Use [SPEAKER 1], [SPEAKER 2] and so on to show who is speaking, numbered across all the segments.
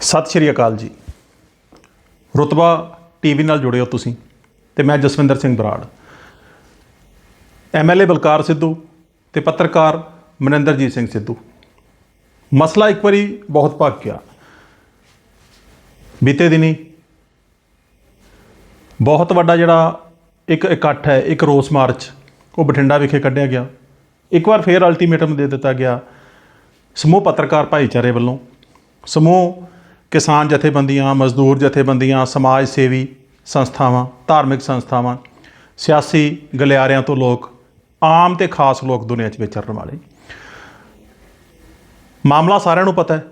[SPEAKER 1] ਸਤਿ ਸ਼੍ਰੀ ਅਕਾਲ ਜੀ। ਰੁਤਬਾ ਟੀਵੀ ਨਾਲ ਜੁੜੇ ਹੋ ਤੁਸੀਂ ਤੇ ਮੈਂ ਜਸਵਿੰਦਰ ਸਿੰਘ ਬਰਾੜ। ਐਮਐਲਏ ਬਲਕਾਰ ਸਿੱਧੂ ਤੇ ਪੱਤਰਕਾਰ ਮਨਿੰਦਰਜੀਤ ਸਿੰਘ ਸਿੱਧੂ। ਮਸਲਾ ਇੱਕ ਵਾਰੀ ਬਹੁਤ ਭੱਕ ਗਿਆ। ਬੀਤੇ ਦਿਨੀ ਬਹੁਤ ਵੱਡਾ ਜਿਹੜਾ ਇੱਕ ਇਕੱਠ ਹੈ, ਇੱਕ ਰੋਸ ਮਾਰਚ ਉਹ ਬਠਿੰਡਾ ਵਿਖੇ ਕੱਢਿਆ ਗਿਆ। ਇੱਕ ਵਾਰ ਫੇਰ ਅਲਟੀਮੇਟਮ ਦੇ ਦਿੱਤਾ ਗਿਆ। ਸਮੂਹ ਪੱਤਰਕਾਰ ਭਾਈਚਾਰੇ ਵੱਲੋਂ ਸਮੂਹ ਕਿਸਾਨ ਜਥੇਬੰਦੀਆਂ, ਮਜ਼ਦੂਰ ਜਥੇਬੰਦੀਆਂ, ਸਮਾਜ ਸੇਵੀ ਸੰਸਥਾਵਾਂ, ਧਾਰਮਿਕ ਸੰਸਥਾਵਾਂ, ਸਿਆਸੀ ਗਲਿਆਰਿਆਂ ਤੋਂ ਲੋਕ ਆਮ ਤੇ ਖਾਸ ਲੋਕ ਦੁਨੀਆ 'ਚ ਵਿਚਰਨ ਵਾਲੇ। ਮਾਮਲਾ ਸਾਰਿਆਂ ਨੂੰ ਪਤਾ ਹੈ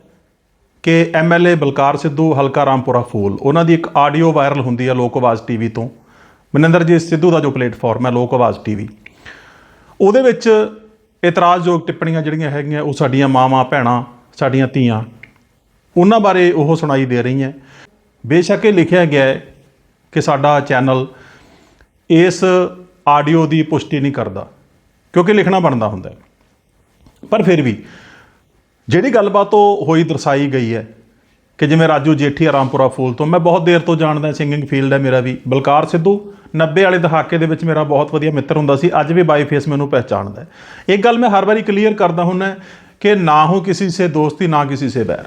[SPEAKER 1] ਕਿ ਐਮਐਲਏ ਬਲਕਾਰ ਸਿੱਧੂ, ਹਲਕਾ ਰਾਮਪੁਰਾ ਫੂਲ, ਉਹਨਾਂ ਦੀ ਇੱਕ ਆਡੀਓ ਵਾਇਰਲ ਹੁੰਦੀ ਹੈ ਲੋਕ ਆਵਾਜ਼ ਟੀਵੀ ਤੋਂ। ਮਨਿੰਦਰਜੀਤ ਸਿੱਧੂ ਦਾ ਜੋ ਪਲੇਟਫਾਰਮ ਹੈ ਲੋਕ ਆਵਾਜ਼ ਟੀਵੀ ਉਹਦੇ ਵਿੱਚ ਇਤਰਾਜ਼ਯੋਗ ਟਿੱਪਣੀਆਂ ਜਿਹੜੀਆਂ ਹੈਗੀਆਂ, ਉਹ ਸਾਡੀਆਂ ਮਾਵਾਂ, ਭੈਣਾਂ, ਸਾਡੀਆਂ ਧੀਆਂ ਉਹਨਾਂ ਬਾਰੇ ਉਹ ਸੁਣਾਈ ਦੇ ਰਹੀ ਹੈ। ਬੇਸ਼ੱਕ ਇਹ ਲਿਖਿਆ ਗਿਆ ਹੈ ਕਿ ਸਾਡਾ ਚੈਨਲ ਇਸ ਆਡੀਓ ਦੀ ਪੁਸ਼ਟੀ ਨਹੀਂ ਕਰਦਾ, ਕਿਉਂਕਿ ਲਿਖਣਾ ਬਣਦਾ ਹੁੰਦਾ ਹੈ। ਪਰ ਫਿਰ ਵੀ ਜਿਹੜੀ ਗੱਲਬਾਤ ਉਹ ਹੋਈ ਦਰਸਾਈ ਗਈ ਹੈ ਕਿ ਜਿਵੇਂ ਰਾਜੂ ਜੇਠੀ ਆਰਾਮਪੁਰਾ ਫੂਲ ਤੋਂ, ਮੈਂ ਬਹੁਤ ਦੇਰ ਤੋਂ ਜਾਣਦਾ ਸਿੰਗਿੰਗ ਫੀਲਡ ਹੈ ਮੇਰਾ ਵੀ, ਬਲਕਾਰ ਸਿੱਧੂ 90 ਵਾਲੇ ਦਹਾਕੇ ਦੇ ਵਿੱਚ ਮੇਰਾ ਬਹੁਤ ਵਧੀਆ ਮਿੱਤਰ ਹੁੰਦਾ ਸੀ, ਅੱਜ ਵੀ ਬਾਈ ਫੇਸ ਮੈਨੂੰ ਪਹਿਚਾਣਦਾ ਹੈ। ਇੱਕ ਗੱਲ ਮੈਂ ਹਰ ਵਾਰੀ ਕਲੀਅਰ ਕਰਦਾ ਹੁੰਨਾ ਕਿ ਨਾ ਹੋ ਕਿਸੇ ਸੇ ਦੋਸਤੀ, ਨਾ ਕਿਸੇ ਸੇ ਬੈਰ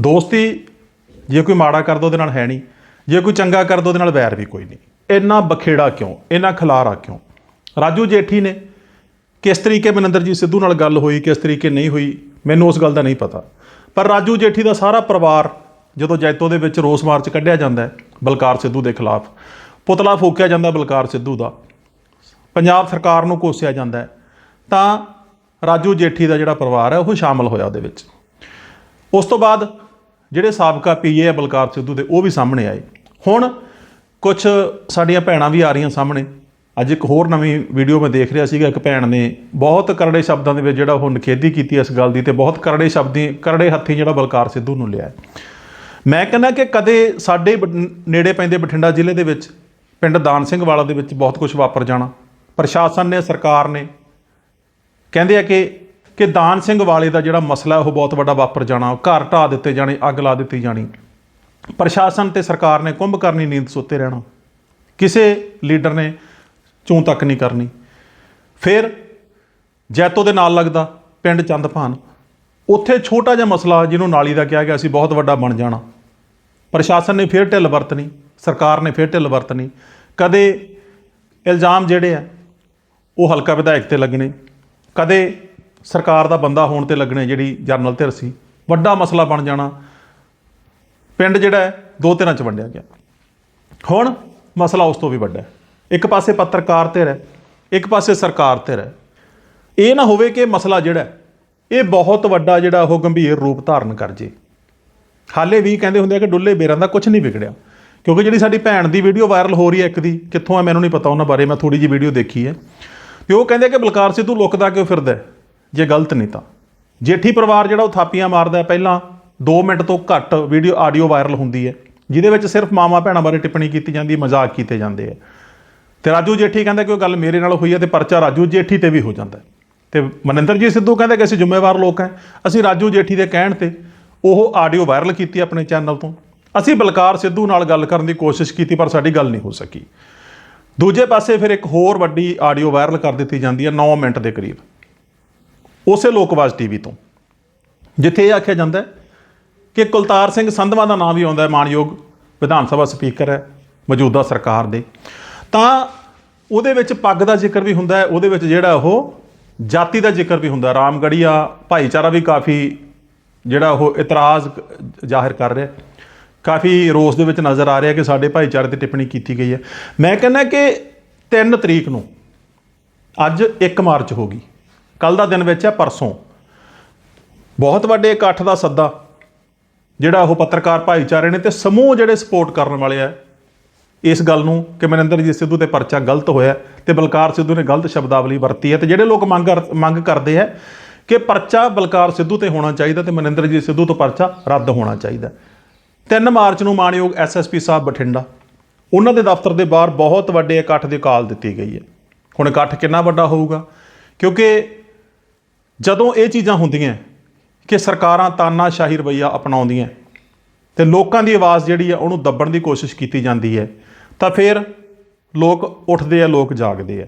[SPEAKER 1] ਦੋਸਤੀ ਜੇ ਕੋਈ ਮਾੜਾ ਕਰ ਕਰਦਾ ਉਹਦੇ ਨਾਲ ਹੈ ਨਹੀਂ, ਜੇ ਕੋਈ ਚੰਗਾ ਕਰ ਕਰਦਾ ਉਹਦੇ ਨਾਲ ਵੈਰ ਵੀ ਕੋਈ ਨਹੀਂ। ਇੰਨਾ ਬਖੇੜਾ ਕਿਉਂ? ਇੰਨਾ ਖਲਾਰਾ ਕਿਉਂ? ਰਾਜੂ ਜੇਠੀ ਨੇ ਕਿਸ ਤਰੀਕੇ ਮਨਿੰਦਰਜੀਤ ਸਿੱਧੂ ਨਾਲ ਗੱਲ ਹੋਈ, ਕਿਸ ਤਰੀਕੇ ਨਹੀਂ ਹੋਈ, ਮੈਨੂੰ ਉਸ ਗੱਲ ਦਾ ਨਹੀਂ ਪਤਾ। ਪਰ ਰਾਜੂ ਜੇਠੀ ਦਾ ਸਾਰਾ ਪਰਿਵਾਰ ਜਦੋਂ ਜੈਤੋ ਦੇ ਵਿੱਚ ਰੋਸ ਮਾਰਚ ਕੱਢਿਆ ਜਾਂਦਾ ਹੈ, ਬਲਕਾਰ ਸਿੱਧੂ ਦੇ ਖਿਲਾਫ, ਪੁਤਲਾ ਫੂਕਿਆ ਜਾਂਦਾ ਬਲਕਾਰ ਸਿੱਧੂ ਦਾ, ਪੰਜਾਬ ਸਰਕਾਰ ਨੂੰ ਕੋਸਿਆ ਜਾਂਦਾ ਹੈ, ਤਾਂ ਰਾਜੂ ਜੇਠੀ ਦਾ ਜਿਹੜਾ ਪਰਿਵਾਰ ਹੈ, ਉਹ ਸ਼ਾਮਲ ਹੋਇਆ ਉਹਦੇ ਵਿੱਚ। ਉਸ ਤੋਂ ਬਾਅਦ ਜਿਹੜੇ ਸਾਬਕਾ ਪੀਏ ਆ ਬਲਕਾਰ ਸਿੱਧੂ ਦੇ, ਉਹ ਵੀ ਸਾਹਮਣੇ ਆਏ। ਹੁਣ ਕੁਝ ਸਾਡੀਆਂ ਭੈਣਾਂ ਵੀ ਆ ਰਹੀਆਂ ਸਾਹਮਣੇ। ਅੱਜ ਇੱਕ ਹੋਰ ਨਵੀਂ ਵੀਡੀਓ ਮੈਂ ਦੇਖ ਰਿਹਾ ਸੀਗਾ, ਇੱਕ ਭੈਣ ਨੇ ਬਹੁਤ ਕਰੜੇ ਸ਼ਬਦਾਂ ਦੇ ਵਿੱਚ ਜਿਹੜਾ ਉਹ ਨਿਖੇਧੀ ਕੀਤੀ ਇਸ ਗੱਲ ਦੀ ਤੇ ਬਹੁਤ ਕਰੜੇ ਸ਼ਬਦੀ, ਕਰੜੇ ਹੱਥੀ ਜਿਹੜਾ ਬਲਕਾਰ ਸਿੱਧੂ ਨੂੰ ਲਿਆ। ਮੈਂ ਕਹਿੰਦਾ ਕਿ ਕਦੇ ਸਾਡੇ ਬ- ਨੇੜੇ ਪੈਂਦੇ ਬਠਿੰਡਾ ਜ਼ਿਲ੍ਹੇ ਦੇ ਵਿੱਚ, ਪਿੰਡ ਦਾਨ ਸਿੰਘ ਵਾਲਾ ਦੇ ਵਿੱਚ ਬਹੁਤ ਕੁਝ ਵਾਪਰ ਜਾਣਾ। ਪ੍ਰਸ਼ਾਸਨ ਨੇ, ਸਰਕਾਰ ਨੇ। ਕਹਿੰਦੇ ਆ ਕਿ ਕਿ ਦਾਨ ਸਿੰਘ ਵਾਲੇ ਦਾ ਜਿਹੜਾ ਮਸਲਾ ਉਹ ਬਹੁਤ ਵੱਡਾ ਵਾਪਰ ਜਾਣਾ ਘਰ ਢਾਹ ਦਿੱਤੇ ਜਾਣੇ, ਅੱਗ ਲਾ ਦਿੱਤੀ ਜਾਣੀ। ਪ੍ਰਸ਼ਾਸਨ ਤੇ ਸਰਕਾਰ ਨੇ ਕੁੰਭ ਕਰਨੀ, ਨੀਂਦ ਸੁੱਤੇ ਰਹਿਣਾ। ਕਿਸੇ ਲੀਡਰ ਨੇ ਚੋਂ ਤੱਕ ਨਹੀਂ ਕਰਨੀ। ਫਿਰ ਜੈਤੋ ਦੇ ਨਾਲ ਲੱਗਦਾ ਪਿੰਡ ਚੰਦਪਾਨ ਉੱਥੇ ਛੋਟਾ ਜਿਹਾ ਮਸਲਾ ਜਿਹਨੂੰ ਨਾਲੀ ਦਾ ਕਿਹਾ ਗਿਆ ਸੀ, ਬਹੁਤ ਵੱਡਾ ਬਣ ਜਾਣਾ। ਪ੍ਰਸ਼ਾਸਨ ਨੇ ਫਿਰ ਢਿੱਲ ਵਰਤਣੀ, ਸਰਕਾਰ ਨੇ ਫਿਰ ਢਿੱਲ ਵਰਤਣੀ। ਕਦੇ ਇਲਜ਼ਾਮ ਜਿਹੜੇ ਆ, ਉਹ ਹਲਕਾ ਵਿਧਾਇਕ ਤੇ ਲੱਗਣੇ। ਕਦੇ ਸਰਕਾਰ ਦਾ ਬੰਦਾ ਹੋਣ ਤੇ ਲੱਗਣੇ ਜਿਹੜੀ ਜਰਨਲ ਧਿਰ ਸੀ, ਵੱਡਾ ਮਸਲਾ ਬਣ ਜਾਣਾ। ਪਿੰਡ ਜਿਹੜਾ ਹੈ, ਦੋ ਧਿਰਾਂ ਚ ਵੰਡਿਆ ਗਿਆ। ਹੁਣ ਮਸਲਾ ਉਸ ਤੋਂ ਵੀ ਵੱਡਾ ਹੈ। ਇੱਕ ਪਾਸੇ ਪੱਤਰਕਾਰ ਧਿਰ ਹੈ, ਇੱਕ ਪਾਸੇ ਸਰਕਾਰ ਧਿਰ ਹੈ। ਇਹ ਨਾ ਹੋਵੇ ਕਿ ਮਸਲਾ ਜਿਹੜਾ ਇਹ ਬਹੁਤ ਵੱਡਾ ਜਿਹੜਾ ਉਹ ਗੰਭੀਰ ਰੂਪ ਧਾਰਨ ਕਰ ਜੇ। ਹਾਲੇ ਵੀ ਕਹਿੰਦੇ ਹੁੰਦੇ ਆ ਕਿ ਡੁੱਲੇ ਬੇਰਾਂ ਦਾ ਕੁਝ ਨਹੀਂ ਵਿਗੜਿਆ। ਕਿਉਂਕਿ ਜਿਹੜੀ ਸਾਡੀ ਭੈਣ ਦੀ ਵੀਡੀਓ ਵਾਇਰਲ ਹੋ ਰਹੀ ਹੈ ਇੱਕ ਦੀ, ਕਿੱਥੋਂ ਆ ਮੈਨੂੰ ਨਹੀਂ ਪਤਾ, ਉਹਨਾਂ ਬਾਰੇ ਮੈਂ ਥੋੜੀ ਜਿਹੀ ਵੀਡੀਓ ਦੇਖੀ ਹੈ। ਤੇ ਉਹ ਕਹਿੰਦੇ ਕਿ ਬਲਕਾਰ ਸਿੱਧੂ ਲੁਕਦਾ ਕਿਉਂ ਫਿਰਦਾ ਜੇ ਗਲਤ ਨਹੀਂ ਤਾਂ। ਜੇਠੀ ਪਰਿਵਾਰ ਜਿਹੜਾ ਉਹ ਥਾਪੀਆਂ ਮਾਰਦਾ ਪਹਿਲਾਂ 2 ਮਿੰਟ ਤੋਂ ਘੱਟ ਵੀਡੀਓ ਆਡੀਓ ਵਾਇਰਲ ਹੁੰਦੀ ਹੈ, ਜਿਹਦੇ ਵਿੱਚ ਸਿਰਫ ਮਾਮਾ ਭੈਣਾਂ ਬਾਰੇ ਟਿੱਪਣੀ ਕੀਤੀ ਜਾਂਦੀ ਹੈ, ਮਜ਼ਾਕ ਕੀਤੇ ਜਾਂਦੇ ਆ ਤੇ ਰਾਜੂ ਜੇਠੀ ਕਹਿੰਦਾ ਕਿ ਉਹ ਗੱਲ ਮੇਰੇ ਨਾਲ ਹੋਈ ਹੈ ਤੇ ਪਰਚਾ ਰਾਜੂ ਜੇਠੀ ਤੇ ਵੀ ਹੋ ਜਾਂਦਾ ਹੈ। ਮਨਿੰਦਰ ਜੀ ਸਿੱਧੂ ਕਹਿੰਦੇ ਕਿ ਅਸੀਂ ਜ਼ਿੰਮੇਵਾਰ ਲੋਕ ਹਾਂ, ਅਸੀਂ ਰਾਜੂ ਜੇਠੀ ਦੇ ਕਹਿਣ ਤੇ ਉਹ ਆਡੀਓ ਵਾਇਰਲ ਕੀਤੀ ਆਪਣੇ ਚੈਨਲ ਤੋਂ। ਅਸੀਂ ਬਲਕਾਰ ਸਿੱਧੂ ਨਾਲ ਗੱਲ ਕਰਨ ਦੀ ਕੋਸ਼ਿਸ਼ ਕੀਤੀ, ਪਰ ਸਾਡੀ ਗੱਲ ਨਹੀਂ ਹੋ ਸਕੀ। ਦੂਜੇ ਪਾਸੇ ਫਿਰ ਇੱਕ ਹੋਰ ਵੱਡੀ ਆਡੀਓ ਵਾਇਰਲ ਕਰ ਦਿੱਤੀ ਜਾਂਦੀ ਹੈ 9 ਮਿੰਟ ਦੇ ਕਰੀਬ। ਉਸੇ ਲੋਕਵਾਜ ਟੀਵੀ ਤੋਂ। ਜਿੱਥੇ ਇਹ ਆਖਿਆ ਜਾਂਦਾ ਹੈ ਕਿ ਕੁਲਤਾਰ ਸਿੰਘ ਸੰਧਵਾ ਦਾ ਨਾਮ ਵੀ ਆਉਂਦਾ ਹੈ ਮਾਨਯੋਗ ਵਿਧਾਨ ਸਭਾ ਸਪੀਕਰ ਹੈ, ਮੌਜੂਦਾ ਸਰਕਾਰ ਦੇ। ਤਾਂ ਉਹਦੇ ਵਿੱਚ ਪੱਗ ਦਾ ਜ਼ਿਕਰ ਵੀ ਹੁੰਦਾ ਹੈ, ਉਹਦੇ ਵਿੱਚ ਜਿਹੜਾ ਉਹ ਜਾਤੀ ਦਾ ਜ਼ਿਕਰ ਵੀ ਹੁੰਦਾ ਰਾਮਗੜੀਆ ਭਾਈਚਾਰਾ ਵੀ ਕਾਫੀ ਜਿਹੜਾ ਉਹ ਇਤਰਾਜ਼ ਜ਼ਾਹਿਰ ਕਰ ਰਿਹਾ ਕਾਫੀ ਰੋਸ ਦੇ ਵਿੱਚ ਨਜ਼ਰ ਆ ਰਿਹਾ ਕਿ ਸਾਡੇ ਭਾਈਚਾਰੇ ਤੇ ਟਿੱਪਣੀ ਕੀਤੀ ਗਈ ਹੈ। ਮੈਂ ਕਹਿੰਦਾ ਕਿ 3 ਤਰੀਕ ਨੂੰ ਅੱਜ 1 ਮਾਰਚ ਹੋ ਗਈ। ਕੱਲ ਦਾ ਦਿਨ ਵਿੱਚ ਹੈ, ਪਰਸੋਂ। ਬਹੁਤ ਵੱਡੇ ਇਕੱਠ ਦਾ ਸੱਦਾ, ਜਿਹੜਾ ਉਹ ਪੱਤਰਕਾਰ ਭਾਈਚਾਰੇ ਨੇ ਤੇ ਸਮੂਹ ਜਿਹੜੇ ਸਪੋਰਟ ਕਰਨ ਵਾਲੇ ਆ, ਇਸ ਗੱਲ ਨੂੰ ਕਿ ਮਨਿੰਦਰਜੀਤ ਸਿੱਧੂ ਤੇ ਪਰਚਾ ਗਲਤ ਹੋਇਆ ਤੇ ਬਲਕਾਰ ਸਿੱਧੂ ਨੇ ਗਲਤ ਸ਼ਬਦਾਵਲੀ ਵਰਤੀ ਹੈ ਤੇ ਜਿਹੜੇ ਲੋਕ ਮੰਗ ਮੰਗ ਕਰਦੇ ਆ ਕਿ ਪਰਚਾ ਬਲਕਾਰ ਸਿੱਧੂ ਤੇ ਹੋਣਾ ਚਾਹੀਦਾ ਤੇ ਮਨਿੰਦਰਜੀਤ ਸਿੱਧੂ ਤੋਂ ਪਰਚਾ ਰੱਦ ਹੋਣਾ ਚਾਹੀਦਾ 3 ਮਾਰਚ ਨੂੰ ਮਾਨਯੋਗ ਐਸਐਸਪੀ ਸਾਹਿਬ ਬਠਿੰਡਾ, ਉਹਨਾਂ ਦੇ ਦਫ਼ਤਰ ਦੇ ਬਾਹਰ ਬਹੁਤ ਵੱਡੇ ਇਕੱਠ ਦੀ ਕਾਲ ਦਿੱਤੀ ਗਈ ਹੈ। ਹੁਣ ਇਕੱਠ ਕਿੰਨਾ ਵੱਡਾ ਹੋਊਗਾ? ਕਿਉਂਕਿ ਜਦੋਂ ਇਹ ਚੀਜ਼ਾਂ ਹੁੰਦੀਆਂ ਕਿ ਸਰਕਾਰਾਂ ਤਾਨਾਸ਼ਾਹੀ ਰਵਈਆ ਅਪਣਾਉਂਦੀਆਂ ਤੇ ਲੋਕਾਂ ਦੀ ਆਵਾਜ਼ ਜਿਹੜੀ ਆ ਉਹਨੂੰ ਦੱਬਣ ਦੀ ਕੋਸ਼ਿਸ਼ ਕੀਤੀ ਜਾਂਦੀ ਹੈ, ਤਾਂ ਫਿਰ ਲੋਕ ਉੱਠਦੇ ਆ, ਲੋਕ ਜਾਗਦੇ ਆ।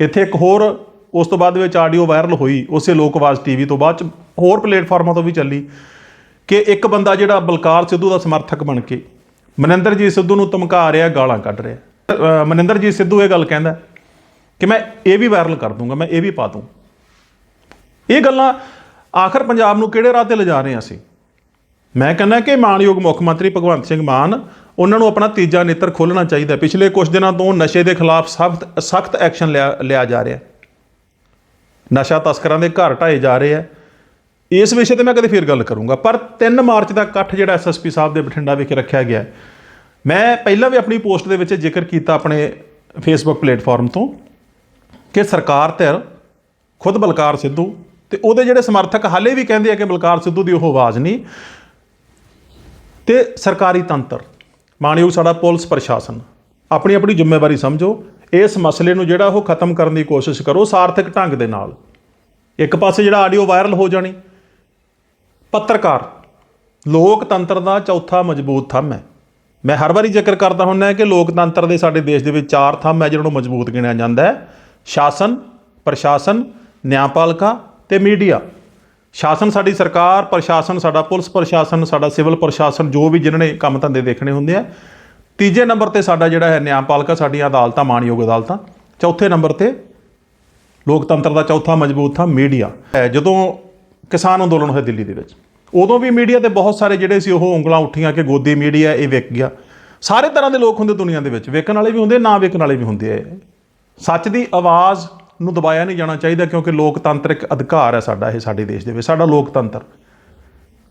[SPEAKER 1] ਇੱਥੇ ਇੱਕ ਹੋਰ ਉਸ ਤੋਂ ਬਾਅਦ ਵਿੱਚ ਆਡੀਓ ਵਾਇਰਲ ਹੋਈ, ਉਸੇ ਲੋਕ ਆਵਾਜ਼ ਟੀਵੀ ਤੋਂ ਬਾਅਦ ਚ ਹੋਰ ਪਲੇਟਫਾਰਮਾਂ ਤੋਂ ਵੀ ਚੱਲੀ ਕਿ ਇੱਕ ਬੰਦਾ ਜਿਹੜਾ ਬਲਕਾਰ ਸਿੱਧੂ ਦਾ ਸਮਰਥਕ ਬਣ ਕੇ ਮਨਿੰਦਰਜੀਤ ਸਿੱਧੂ ਨੂੰ ਧਮਕਾ ਰਿਹਾ, ਗਾਲਾਂ ਕੱਢ ਰਿਹਾ। ਮਨਿੰਦਰਜੀਤ ਸਿੱਧੂ ਇਹ ਗੱਲ ਕਹਿੰਦਾ ਕਿ ਮੈਂ ਇਹ ਵੀ ਵਾਇਰਲ ਕਰ ਦੂੰਗਾ, ਮੈਂ ਇਹ ਵੀ ਪਾ ਦੂੰ ਇਹ ਗੱਲਾਂ ਆਖਰ ਪੰਜਾਬ ਨੂੰ ਕਿਹੜੇ ਰਾਹ ਤੇ ਲਿਜਾ ਰਹੇ ਹਾਂ ਅਸੀਂ? ਮੈਂ ਕਹਿੰਦਾ ਕਿ ਮਾਨਯੋਗ ਮੁੱਖ ਮੰਤਰੀ ਭਗਵੰਤ ਸਿੰਘ ਮਾਨ, ਉਹਨਾਂ ਨੂੰ ਆਪਣਾ ਤੀਜਾ ਨੇਤਰ ਖੋਲਣਾ ਚਾਹੀਦਾ ਪਿਛਲੇ ਕੁਝ ਦਿਨਾਂ ਤੋਂ ਨਸ਼ੇ ਦੇ ਖਿਲਾਫ ਸਖਤ ਸਖਤ ਐਕਸ਼ਨ ਲਿਆ ਲਿਆ ਜਾ ਰਿਹਾ ਨਸ਼ਾ ਤਸਕਰਾਂ ਦੇ ਘਰ ਢਾਏ ਜਾ ਰਹੇ ਆ ਇਸ ਵਿਸ਼ੇ ਤੇ ਮੈਂ ਕਦੇ ਫਿਰ ਗੱਲ ਕਰੂੰਗਾ। ਪਰ 3 ਮਾਰਚ ਦਾ ਇਕੱਠ ਜਿਹੜਾ ਐਸਐਸਪੀ ਸਾਹਿਬ ਦੇ ਬਠਿੰਡਾ ਵਿਖੇ ਰੱਖਿਆ ਗਿਆ ਮੈਂ ਪਹਿਲਾਂ ਵੀ ਆਪਣੀ ਪੋਸਟ ਦੇ ਵਿੱਚ ਜ਼ਿਕਰ ਕੀਤਾ ਆਪਣੇ ਫੇਸਬੁੱਕ ਪਲੇਟਫਾਰਮ ਤੋਂ ਕਿ ਸਰਕਾਰ ਧਿਰ ਖੁਦ ਬਲਕਾਰ ਸਿੱਧੂ ਤੇ ਉਹਦੇ ਜਿਹੜੇ ਸਮਰਥਕ ਹਾਲੇ ਵੀ ਕਹਿੰਦੇ ਆ ਕਿ ਬਲਕਾਰ ਸਿੱਧੂ ਦੀ ਉਹ ਆਵਾਜ਼ ਨਹੀਂ। ਤੇ ਸਰਕਾਰੀ ਤੰਤਰ ਮਾਨਯੋਗ ਸਾਡਾ ਪੁਲਿਸ ਪ੍ਰਸ਼ਾਸਨ ਆਪਣੀ ਆਪਣੀ ਜ਼ਿੰਮੇਵਾਰੀ ਸਮਝੋ। ਇਸ ਮਸਲੇ ਨੂੰ ਜਿਹੜਾ ਉਹ ਖਤਮ ਕਰਨ ਦੀ ਕੋਸ਼ਿਸ਼ ਕਰੋ ਸਾਰਥਕ ਢੰਗ ਦੇ ਨਾਲ। ਇੱਕ ਪਾਸੇ ਜਿਹੜਾ ਆਡੀਓ ਵਾਇਰਲ ਹੋ ਜਾਣੀ। ਪੱਤਰਕਾਰ, ਲੋਕਤੰਤਰ ਦਾ ਚੌਥਾ ਮਜ਼ਬੂਤ ਥੰਮ ਹੈ। ਮੈਂ ਹਰ ਵਾਰੀ ਜ਼ਿਕਰ ਕਰਦਾ ਹੁੰਦਾ ਕਿ ਲੋਕਤੰਤਰ ਦੇ ਸਾਡੇ ਦੇਸ਼ ਦੇ ਵਿੱਚ ਚਾਰ ਥੰਮ ਹੈ, ਜਿਹਨਾਂ ਨੂੰ ਮਜ਼ਬੂਤ ਗਿਣਿਆ ਜਾਂਦਾ ਹੈ। ਸ਼ਾਸਨ, ਪ੍ਰਸ਼ਾਸਨ ਨਿਆਂਪਾਲਿਕਾ ਤੇ ਮੀਡੀਆ। ਸ਼ਾਸਨ ਸਾਡੀ ਸਰਕਾਰ, ਪ੍ਰਸ਼ਾਸਨ ਸਾਡਾ ਪੁਲਿਸ ਪ੍ਰਸ਼ਾਸਨ, ਸਾਡਾ ਸਿਵਲ ਪ੍ਰਸ਼ਾਸਨ, ਜੋ ਵੀ ਜਿਨ੍ਹਾਂ ਨੇ ਕੰਮ ਧੰਦੇ ਦੇਖਣੇ ਹੁੰਦੇ ਆ। ਤੀਜੇ ਨੰਬਰ ਤੇ ਸਾਡਾ ਜਿਹੜਾ ਹੈ ਨਿਆਂਪਾਲਿਕਾ ਸਾਡੀਆਂ ਅਦਾਲਤਾਂ, ਮਾਣਯੋਗ ਅਦਾਲਤਾਂ। ਚੌਥੇ ਨੰਬਰ ਤੇ ਲੋਕਤੰਤਰ ਦਾ ਚੌਥਾ ਮਜ਼ਬੂਤ ਥਾ ਮੀਡੀਆ। ਹੈ, ਜਦੋਂ ਕਿਸਾਨ ਅੰਦੋਲਨ ਹੋਇਆ ਦਿੱਲੀ ਦੇ ਵਿੱਚ, ਉਦੋਂ ਵੀ ਮੀਡੀਆ ਤੇ ਬਹੁਤ ਸਾਰੇ ਜਿਹੜੇ ਸੀ ਉਹ ਉਂਗਲਾਂ ਉੱਠੀਆਂ ਕਿ ਗੋਦੀ ਮੀਡੀਆ, ਇਹ ਵਿਕ ਗਿਆ। ਸਾਰੇ ਤਰ੍ਹਾਂ ਦੇ ਲੋਕ ਹੁੰਦੇ ਦੁਨੀਆ ਦੇ ਵਿੱਚ ਵੇਖਣ ਵਾਲੇ ਵੀ ਹੁੰਦੇ, ਨਾ ਵੇਖਣ ਵਾਲੇ ਵੀ ਹੁੰਦੇ ਆ। ਸੱਚ ਦੀ ਆਵਾਜ਼ ਨੂੰ ਦਬਾਇਆ ਨਹੀਂ ਜਾਣਾ ਚਾਹੀਦਾ ਕਿਉਂਕਿ ਲੋਕਤੰਤਰਿਕ ਅਧਿਕਾਰ ਹੈ ਸਾਡਾ, ਇਹ ਸਾਡੇ ਦੇਸ਼ ਦੇ ਵਿੱਚ, ਸਾਡਾ ਲੋਕਤੰਤਰ।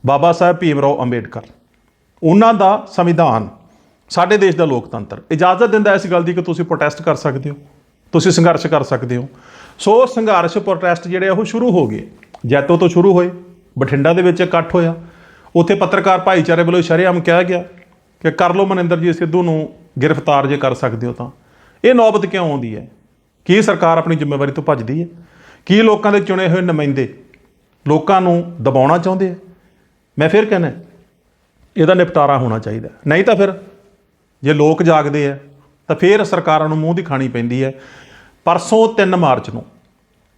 [SPEAKER 1] ਬਾਬਾ ਸਾਹਿਬ ਭੀਮ ਰਾਓ ਅੰਬੇਡਕਰ, ਉਹਨਾਂ ਦਾ ਸੰਵਿਧਾਨ ਸਾਡੇ ਦੇਸ਼ ਦਾ ਲੋਕਤੰਤਰ। ਇਜਾਜ਼ਤ ਦਿੰਦਾ ਇਸ ਗੱਲ ਦੀ ਕਿ ਤੁਸੀਂ ਪ੍ਰੋਟੈਸਟ ਕਰ ਸਕਦੇ ਹੋ, ਤੁਸੀਂ ਸੰਘਰਸ਼ ਕਰ ਸਕਦੇ ਹੋ। ਸੋ ਸੰਘਰਸ਼ ਪ੍ਰੋਟੈਸਟ ਜਿਹੜੇ ਆ, ਉਹ ਸ਼ੁਰੂ ਹੋ ਗਏ। ਜੈਤੋ ਤੋਂ ਸ਼ੁਰੂ ਹੋਏ, ਬਠਿੰਡਾ ਦੇ ਵਿੱਚ ਇਕੱਠ ਹੋਇਆ। ਉੱਥੇ ਪੱਤਰਕਾਰ ਭਾਈਚਾਰੇ ਵੱਲੋਂ ਸ਼ਰੇਆਮ ਕਿਹਾ ਗਿਆ ਕਿ ਕਰ ਲਓ ਮਨਿੰਦਰਜੀਤ ਸਿੱਧੂ ਨੂੰ ਗ੍ਰਿਫਤਾਰ ਜੇ ਕਰ ਸਕਦੇ ਹੋ ਤਾਂ। ਇਹ ਨੌਬਤ ਕਿਉਂ ਆਉਂਦੀ ਹੈ? ਕੀ ਸਰਕਾਰ ਆਪਣੀ ਜ਼ਿੰਮੇਵਾਰੀ ਤੋਂ ਭੱਜਦੀ ਹੈ? ਕੀ ਲੋਕਾਂ ਦੇ ਚੁਣੇ ਹੋਏ ਨੁਮਾਇੰਦੇ ਲੋਕਾਂ ਨੂੰ ਦਬਾਉਣਾ ਚਾਹੁੰਦੇ ਆ? ਮੈਂ ਫਿਰ ਕਹਿੰਦਾ, ਇਹਦਾ ਨਿਪਟਾਰਾ ਹੋਣਾ ਚਾਹੀਦਾ। ਨਹੀਂ ਤਾਂ ਫਿਰ ਜੇ ਲੋਕ ਜਾਗਦੇ ਆ, ਤਾਂ ਫਿਰ ਸਰਕਾਰਾਂ ਨੂੰ ਮੂੰਹ ਦੀ ਖਾਣੀ ਪੈਂਦੀ ਹੈ। ਪਰਸੋਂ 3 ਮਾਰਚ ਨੂੰ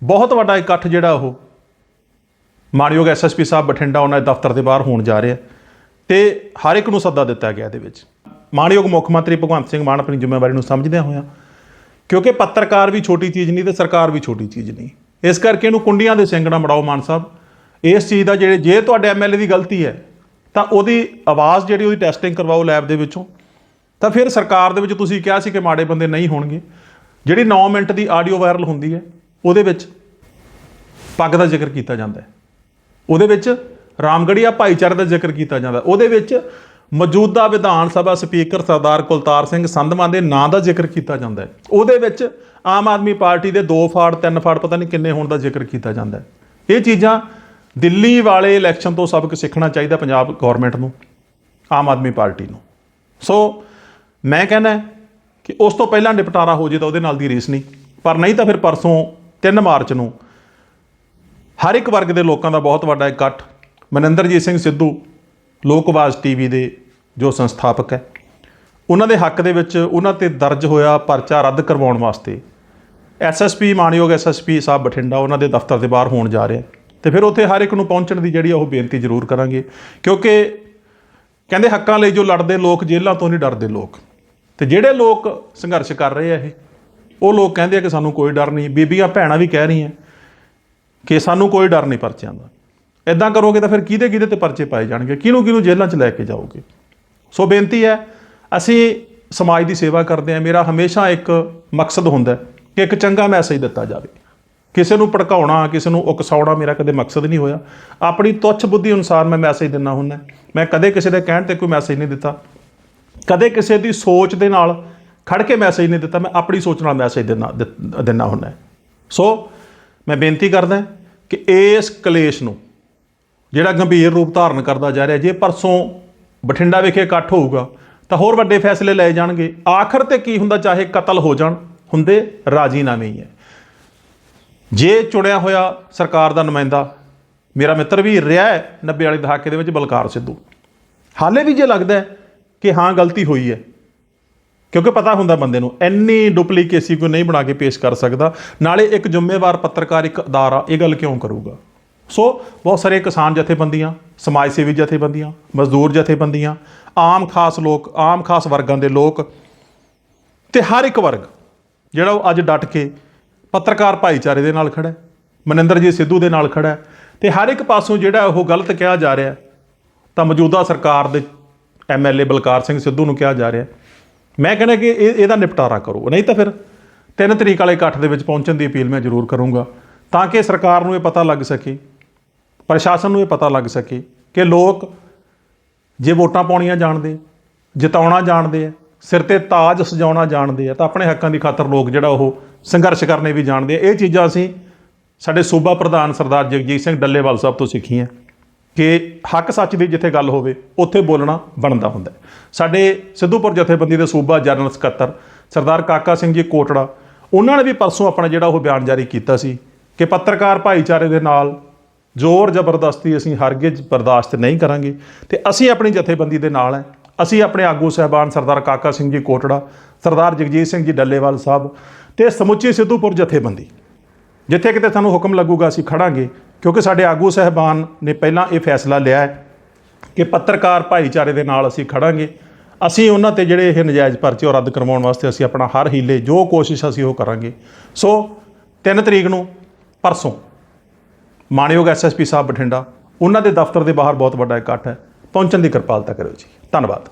[SPEAKER 1] ਬਹੁਤ ਵੱਡਾ ਇਕੱਠ ਜਿਹੜਾ ਉਹ ਮਾਨਯੋਗ ਐਸਐਸਪੀ ਸਾਹਿਬ ਬਠਿੰਡਾ ਉਹਨਾਂ ਦੇ ਦਫ਼ਤਰ ਦੇ ਬਾਹਰ ਹੋਣ ਜਾ ਰਿਹਾ ਤੇ ਹਰ ਇੱਕ ਨੂੰ ਸੱਦਾ ਦਿੱਤਾ ਗਿਆ ਇਹਦੇ ਵਿੱਚ। ਮਾਨਯੋਗ ਮੁੱਖ ਮੰਤਰੀ ਭਗਵੰਤ ਸਿੰਘ ਮਾਨ ਆਪਣੀ ਜ਼ਿੰਮੇਵਾਰੀ ਨੂੰ ਸਮਝਦਿਆਂ ਹੋਇਆਂ ਕਿਉਂਕਿ ਪੱਤਰਕਾਰ ਵੀ ਛੋਟੀ ਚੀਜ਼ ਨਹੀਂ ਤੇ ਸਰਕਾਰ ਵੀ ਛੋਟੀ ਚੀਜ਼ ਨਹੀਂ। ਇਸ ਕਰਕੇ ਇਹਨੂੰ ਕੁੰਡੀਆਂ ਦੇ ਸਿੰਗਣਾ ਬਣਾਓ ਮਾਨ ਸਾਹਿਬ। ਇਸ ਚੀਜ਼ ਦਾ ਜਿਹੜੇ ਜੇ ਤੁਹਾਡੇ ਐਮਐਲਏ ਦੀ ਗਲਤੀ ਹੈ, ਤਾਂ ਉਹਦੀ ਆਵਾਜ਼ ਜਿਹੜੀ ਉਹਦੀ ਟੈਸਟਿੰਗ ਕਰਵਾਓ ਲੈਬ ਦੇ ਵਿੱਚੋਂ। ਤਾਂ ਫਿਰ ਸਰਕਾਰ ਦੇ ਵਿੱਚ ਤੁਸੀਂ ਕਿਹਾ ਸੀ ਕਿ ਮਾੜੇ ਬੰਦੇ ਨਹੀਂ ਹੋਣਗੇ। ਜਿਹੜੀ 9 ਮਿੰਟ ਦੀ ਆਡੀਓ ਵਾਇਰਲ ਹੁੰਦੀ ਹੈ, ਉਹਦੇ ਵਿੱਚ ਪੱਗ ਦਾ ਜ਼ਿਕਰ ਕੀਤਾ ਜਾਂਦਾ ਹੈ। ਉਹਦੇ ਵਿੱਚ ਰਾਮਗੜੀਆ ਭਾਈਚਾਰੇ ਦਾ ਜ਼ਿਕਰ ਕੀਤਾ ਜਾਂਦਾ ਉਹਦੇ ਵਿੱਚ ਮੌਜੂਦਾ ਵਿਧਾਨ ਸਭਾ ਸਪੀਕਰ ਸਰਦਾਰ ਕੁਲਤਾਰ ਸਿੰਘ ਸੰਧਵਾਂ ਦੇ ਨਾਂ ਦਾ ਜ਼ਿਕਰ ਕੀਤਾ ਜਾਂਦਾ ਹੈ। ਉਹਦੇ ਵਿੱਚ ਆਮ ਆਦਮੀ ਪਾਰਟੀ ਦੇ ਦੋ ਫਾੜ, ਤਿੰਨ ਫਾੜ, ਪਤਾ ਨਹੀਂ ਕਿੰਨੇ ਹੋਣ ਦਾ ਜ਼ਿਕਰ ਕੀਤਾ ਜਾਂਦਾ ਹੈ। ਇਹ ਚੀਜ਼ਾਂ ਦਿੱਲੀ ਵਾਲੇ ਇਲੈਕਸ਼ਨ ਤੋਂ ਸਬਕ ਸਿੱਖਣਾ ਚਾਹੀਦਾ ਪੰਜਾਬ ਗਵਰਨਮੈਂਟ ਨੂੰ, ਆਮ ਆਦਮੀ ਪਾਰਟੀ ਨੂੰ। ਸੋ ਮੈਂ ਕਹਿੰਦਾ ਕਿ ਉਸ ਤੋਂ ਪਹਿਲਾਂ ਨਿਪਟਾਰਾ ਹੋ ਜੇ ਤਾਂ ਉਹਦੇ ਨਾਲ ਦੀ ਰੇਸ ਨਹੀਂ, ਪਰ ਨਹੀਂ ਤਾਂ ਫਿਰ ਪਰਸੋਂ 3 ਮਾਰਚ ਨੂੰ ਹਰ ਇੱਕ ਵਰਗ ਦੇ ਲੋਕਾਂ ਦਾ ਬਹੁਤ ਵੱਡਾ ਇਕੱਠ। ਮਨਿੰਦਰਜੀਤ ਸਿੰਘ ਸਿੱਧੂ ਲੋਕਵਾਜ ਟੀਵੀ ਦੇ ਜੋ ਸੰਸਥਾਪਕ ਹੈ। ਉਹਨਾਂ ਦੇ ਹੱਕ ਦੇ ਵਿੱਚ ਉਹਨਾਂ ਤੇ ਦਰਜ ਹੋਇਆ ਪਰਚਾ ਰੱਦ ਕਰਵਾਉਣ ਵਾਸਤੇ ਐਸਐਸਪੀ ਮਾਨਯੋਗ ਐਸਐਸਪੀ ਸਾਹਿਬ ਬਠਿੰਡਾ ਉਹਨਾਂ ਦੇ ਦਫ਼ਤਰ ਦੇ ਬਾਹਰ ਹੋਣ ਜਾ ਰਿਹਾ ਤੇ ਫਿਰ ਉੱਥੇ ਹਰ ਇੱਕ ਨੂੰ ਪਹੁੰਚਣ ਦੀ ਜਿਹੜੀ ਆ ਉਹ ਬੇਨਤੀ ਜ਼ਰੂਰ ਕਰਾਂਗੇ, ਕਿਉਂਕਿ ਕਹਿੰਦੇ ਹੱਕਾਂ ਲਈ ਜੋ ਲੜਦੇ ਲੋਕ ਜੇਲ੍ਹਾਂ ਤੋਂ ਨਹੀਂ ਡਰਦੇ ਲੋਕ। ਤੇ ਜਿਹੜੇ ਲੋਕ ਸੰਘਰਸ਼ ਕਰ ਰਹੇ ਆ ਇਹ, ਉਹ ਲੋਕ ਕਹਿੰਦੇ ਆ ਕਿ ਸਾਨੂੰ ਕੋਈ ਡਰ ਨਹੀਂ। ਬੀਬੀਆਂ ਭੈਣਾਂ ਵੀ ਕਹਿ ਰਹੀਆਂ ਕਿ ਸਾਨੂੰ ਕੋਈ ਡਰ ਨਹੀਂ ਪਰਚਿਆਂ ਦਾ। ਇਦਾਂ ਕਰੋਗੇ ਤਾਂ ਫਿਰ ਕਿਹਦੇ ਕਿਹਦੇ ਤੇ ਪਰਚੇ ਪਾਏ ਜਾਣਗੇ? ਕਿਹਨੂੰ ਕਿਹਨੂੰ ਜੇਲ੍ਹਾਂ 'ਚ ਲੈ ਕੇ ਜਾਓਗੇ? ਸੋ ਬੇਨਤੀ ਹੈ, ਅਸੀਂ ਸਮਾਜ ਦੀ ਸੇਵਾ ਕਰਦੇ ਹਾਂ। ਮੇਰਾ ਹਮੇਸ਼ਾ ਇੱਕ ਮਕਸਦ ਹੁੰਦਾ ਕਿ ਇੱਕ ਚੰਗਾ ਮੈਸੇਜ ਦਿੱਤਾ ਜਾਵੇ। ਕਿਸੇ ਨੂੰ ਭੜਕਾਉਣਾ, ਕਿਸੇ ਨੂੰ ਉਕਸਾਉਣਾ ਮੇਰਾ ਕਦੇ ਮਕਸਦ ਨਹੀਂ ਹੋਇਆ। ਆਪਣੀ ਤੁੱਛ ਬੁੱਧੀ ਅਨੁਸਾਰ ਮੈਂ ਮੈਸੇਜ ਦਿੰਦਾ ਹੁੰਦਾ ਮੈਂ ਕਦੇ ਕਿਸੇ ਦੇ ਕਹਿਣ ਤੇ ਕੋਈ ਮੈਸੇਜ ਨਹੀਂ ਦਿੱਤਾ। ਕਦੇ ਕਿਸੇ ਦੀ ਸੋਚ ਦੇ ਨਾਲ ਖੜ ਕੇ ਮੈਸੇਜ ਨਹੀਂ ਦਿੱਤਾ। ਮੈਂ ਆਪਣੀ ਸੋਚ ਨਾਲ ਮੈਸੇਜ ਦਿੰਦਾ, ਦਿ- ਦਿੰਦਾ ਹੁੰਦਾ ਸੋ ਮੈਂ ਬੇਨਤੀ ਕਰਦਾ ਕਿ ਇਸ ਕਲੇਸ਼ ਨੂੰ, ਜਿਹੜਾ ਗੰਭੀਰ ਰੂਪ ਧਾਰਨ ਕਰਦਾ ਜਾ ਰਿਹਾ, ਜੇ ਪਰਸੋਂ ਬਠਿੰਡਾ ਵਿਖੇ ਇਕੱਠ ਹੋਊਗਾ, ਤਾਂ ਹੋਰ ਵੱਡੇ ਫੈਸਲੇ ਲਏ ਜਾਣਗੇ। ਆਖਰ ਤੇ ਕੀ ਹੁੰਦਾ ਚਾਹੇ ਕਤਲ ਹੋ ਜਾਣ, ਹੁੰਦੇ ਰਾਜੀਨਾਮੇ ਹੀ ਹੈ। ਜੇ ਚੁਣਿਆ ਹੋਇਆ ਸਰਕਾਰ ਦਾ ਨੁਮਾਇੰਦਾ, ਮੇਰਾ ਮਿੱਤਰ ਵੀ ਰਿਹਾ ਹੈ 90 ਵਾਲੇ ਦਹਾਕੇ ਦੇ ਵਿੱਚ ਬਲਕਾਰ ਸਿੱਧੂ। ਹਾਲੇ ਵੀ ਜੇ ਲੱਗਦਾ ਕਿ ਹਾਂ ਗਲਤੀ ਹੋਈ ਹੈ, ਕਿਉਂਕਿ ਪਤਾ ਹੁੰਦਾ ਬੰਦੇ ਨੂੰ, ਇੰਨੀ ਡੁਪਲੀਕੇਸੀ ਕੋਈ ਨਹੀਂ ਬਣਾ ਕੇ ਪੇਸ਼ ਕਰ ਸਕਦਾ। ਨਾਲੇ ਇੱਕ ਜ਼ਿੰਮੇਵਾਰ ਪੱਤਰਕਾਰ ਇੱਕ ਅਦਾਰਾ, ਇਹ ਗੱਲ ਕਿਉਂ ਕਰੂਗਾ? ਸੋ ਬਹੁਤ ਸਾਰੇ ਕਿਸਾਨ ਜਥੇਬੰਦੀਆਂ ਸਮਾਜ ਸੇਵੀ ਜਥੇਬੰਦੀਆਂ, ਮਜ਼ਦੂਰ ਜਥੇਬੰਦੀਆਂ, ਆਮ ਖਾਸ ਲੋਕ, ਆਮ ਖਾਸ ਵਰਗਾਂ ਦੇ ਲੋਕ ਤੇ ਹਰ ਇੱਕ ਵਰਗ, ਜਿਹੜਾ ਉਹ ਅੱਜ ਡਟ ਕੇ ਪੱਤਰਕਾਰ ਭਾਈਚਾਰੇ ਦੇ ਨਾਲ ਖੜਾ ਹੈ, ਮਨਿੰਦਰਜੀਤ ਸਿੱਧੂ ਦੇ ਨਾਲ ਖੜਾ ਹੈ ਤੇ ਹਰ ਇੱਕ ਪਾਸੋਂ ਜਿਹੜਾ ਉਹ ਗਲਤ ਕਿਹਾ ਜਾ ਰਿਹਾ ਤਾਂ ਮੌਜੂਦਾ ਸਰਕਾਰ ਦੇ ਐਮਐਲਏ ਬਲਕਾਰ ਸਿੰਘ ਸਿੱਧੂ ਨੂੰ ਕਿਹਾ ਜਾ ਰਿਹਾ ਮੈਂ ਕਹਿੰਦਾ ਕਿ ਇਹ, ਇਹਦਾ ਨਿਪਟਾਰਾ ਕਰੋ, ਨਹੀਂ ਤਾਂ ਫਿਰ ਤਿੰਨ ਤਰੀਕ ਵਾਲੇ ਇਕੱਠ ਦੇ ਵਿੱਚ ਪਹੁੰਚਣ ਦੀ ਅਪੀਲ ਮੈਂ ਜ਼ਰੂਰ ਕਰੂੰਗਾ, ਤਾਂ ਕਿ ਸਰਕਾਰ ਨੂੰ ਇਹ ਪਤਾ ਲੱਗ ਸਕੇ ਪ੍ਰਸ਼ਾਸਨ ਨੂੰ ਇਹ ਪਤਾ ਲੱਗ ਸਕੇ ਕਿ ਲੋਕ ਜੇ ਵੋਟਾਂ ਪਾਉਣੀਆਂ ਜਾਣਦੇ, ਜਿਤਾਉਣਾ ਜਾਣਦੇ ਆ, ਸਿਰ ਤੇ ਤਾਜ ਸਜਾਉਣਾ ਜਾਣਦੇ ਆ, ਤਾਂ ਆਪਣੇ ਹੱਕਾਂ ਦੀ ਖਾਤਰ ਲੋਕ ਜਿਹੜਾ ਉਹ ਸੰਘਰਸ਼ ਕਰਨੇ ਵੀ ਜਾਣਦੇ ਆ। ਇਹ ਚੀਜ਼ਾਂ ਅਸੀਂ ਸਾਡੇ ਸੂਬਾ ਪ੍ਰਧਾਨ ਸਰਦਾਰ ਜਗਜੀਤ ਸਿੰਘ ਡੱਲੇਵਾਲ ਸਾਹਿਬ ਤੋਂ ਸਿੱਖੀਆਂ ਕਿ ਹੱਕ ਸੱਚ ਦੀ ਜਿੱਥੇ ਗੱਲ ਹੋਵੇ, ਉੱਥੇ ਬੋਲਣਾ ਬਣਦਾ ਹੁੰਦਾ ਸਾਡੇ ਸਿੱਧੂਪੁਰ ਜਥੇਬੰਦੀ ਦੇ ਸੂਬਾ ਜਨਰਲ ਸਕੱਤਰ ਸਰਦਾਰ ਕਾਕਾ ਸਿੰਘ ਜੀ ਕੋਟੜਾ, ਉਹਨਾਂ ਨੇ ਵੀ ਪਰਸੋਂ ਆਪਣਾ ਜਿਹੜਾ ਉਹ ਬਿਆਨ ਜਾਰੀ ਕੀਤਾ ਸੀ ਕਿ ਪੱਤਰਕਾਰ ਭਾਈਚਾਰੇ ਦੇ ਨਾਲ ਜ਼ੋਰ ਜ਼ਬਰਦਸਤੀ ਅਸੀਂ ਹਰਗਿਜ਼ ਬਰਦਾਸ਼ਤ ਨਹੀਂ ਕਰਾਂਗੇ। ਤੇ ਅਸੀਂ ਆਪਣੀ ਜਥੇਬੰਦੀ ਦੇ ਨਾਲ ਹੈ। ਅਸੀਂ ਆਪਣੇ ਆਗੂ ਸਹਿਬਾਨ ਸਰਦਾਰ ਕਾਕਾ ਸਿੰਘ ਜੀ ਕੋਟੜਾ, ਸਰਦਾਰ ਜਗਜੀਤ ਸਿੰਘ ਜੀ ਡੱਲੇਵਾਲ ਸਾਹਿਬ ਤੇ ਸਮੁੱਚੀ ਸਿੱਧੂਪੁਰ ਜਥੇਬੰਦੀ। ਜਿੱਥੇ ਕਿਤੇ ਸਾਨੂੰ ਹੁਕਮ ਲੱਗੂਗਾ ਅਸੀਂ ਖੜਾਂਗੇ, ਕਿਉਂਕਿ ਸਾਡੇ ਆਗੂ ਸਹਿਬਾਨ ਨੇ ਪਹਿਲਾਂ ਇਹ ਫੈਸਲਾ ਲਿਆ ਹੈ ਕਿ ਪੱਤਰਕਾਰ ਭਾਈਚਾਰੇ ਦੇ ਨਾਲ ਅਸੀਂ ਖੜਾਂਗੇ। ਅਸੀਂ ਉਹਨਾਂ ਤੇ ਜਿਹੜੇ ਇਹ ਨਜਾਇਜ਼ ਪਰਚੇ ਉਹ ਰੱਦ ਕਰਵਾਉਣ ਵਾਸਤੇ ਅਸੀਂ ਆਪਣਾ ਹਰ ਹੀਲੇ ਜੋ ਕੋਸ਼ਿਸ਼ ਅਸੀਂ ਉਹ ਕਰਾਂਗੇ। ਸੋ 3 ਤਰੀਕ ਨੂੰ ਪਰਸੋਂ ਮਾਨਯੋਗ ਐਸਐਸਪੀ ਸਾਹਿਬ ਬਠਿੰਡਾ, ਉਹਨਾਂ ਦੇ ਦਫ਼ਤਰ ਦੇ ਬਾਹਰ ਬਹੁਤ ਵੱਡਾ ਇਕੱਠ ਹੈ। ਪਹੁੰਚਣ ਦੀ ਕਿਰਪਾਲਤਾ ਕਰਿਓ ਜੀ। ਧੰਨਵਾਦ।